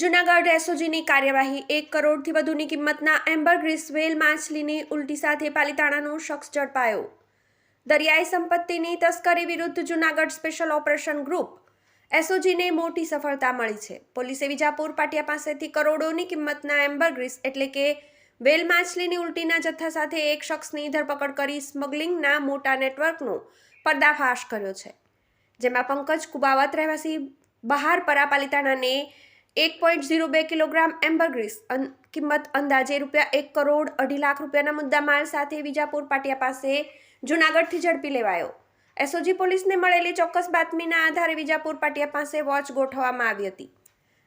જૂનાગઢ એસઓજીની કાર્યવાહી એક કરોડથી વધુની કિંમતના એમ્બર ગ્રીસ વેલ માછલીની ઉલટી સાથે પાલિતાણાનો શખ્સ ઝડપાયો. દરિયાઈ સંપત્તિની તસ્કરી વિરુદ્ધ જૂનાગઢ સ્પેશિયલ ઓપરેશન ગ્રુપ એસઓજીને મોટી સફળતા મળી છે. પોલીસે વિજાપુર પાટિયા પાસેથી કરોડોની કિંમતના એમ્બરગ્રીસ એટલે કે વેલ માછલીની ઉલટીના જથ્થા સાથે એક શખ્સની ધરપકડ કરી સ્મગલિંગના મોટા નેટવર્કનો પર્દાફાશ કર્યો છે. જેમાં પંકજ કુબાવત રહેવાસી બહાર પરા પાલિતાણાને એક પોઈન્ટ ઝીરો બે કિલોગ્રામ એમ્બરગ્રીસ કિંમત અંદાજે રૂપિયા એક કરોડ અઢી લાખ રૂપિયાના મુદ્દા માલ સાથે વિજાપુર પાટિયા પાસે જૂનાગઢથી ઝડપી લેવાયો. એસઓજી પોલીસને મળેલી ચોક્કસ બાતમીના આધારે વિજાપુર પાટિયા પાસે વોચ ગોઠવવામાં આવી હતી.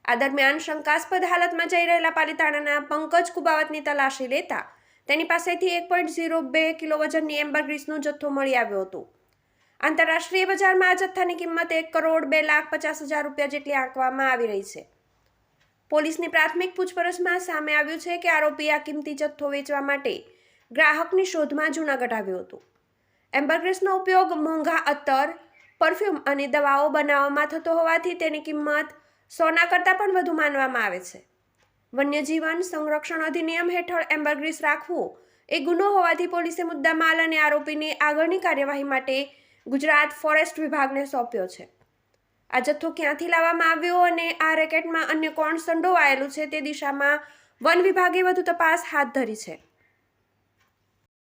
આ દરમિયાન શંકાસ્પદ હાલતમાં જઈ રહેલા પાલિતાણાના પંકજ કુબાવતની તલાશી લેતા તેની પાસેથી એક પોઈન્ટ ઝીરો બે કિલો વજનની એમ્બરગ્રીસનો જથ્થો મળી આવ્યો હતો. આંતરરાષ્ટ્રીય બજારમાં આ જથ્થાની કિંમત એક કરોડ બે લાખ પચાસ હજાર રૂપિયા જેટલી આંકવામાં આવી રહી છે. પોલીસની પ્રાથમિક પૂછપરછમાં સામે આવ્યું છે કે આરોપી આ કિંમતી જથ્થો વેચવા માટે ગ્રાહકની શોધમાં જૂનાગઢ આવ્યો હતો. એમ્બરગ્રેસનો ઉપયોગ મોંઘા અત્તર પરફ્યુમ અને દવાઓ બનાવવામાં થતો હોવાથી તેની કિંમત સોના કરતાં પણ વધુ માનવામાં આવે છે. વન્યજીવન સંરક્ષણ અધિનિયમ હેઠળ એમ્બરગ્રીસ રાખવું એ ગુનો હોવાથી પોલીસે મુદ્દામાલ અને આરોપીની આગળની કાર્યવાહી માટે ગુજરાત ફોરેસ્ટ વિભાગને સોંપ્યો છે. આ જથ્થો ક્યાંથી લાવવામાં આવ્યો અને આ રેકેટમાં અન્ય કોણ સંડોવાયેલું છે તે દિશામાં વન વિભાગે વધુ તપાસ હાથ ધરી છે.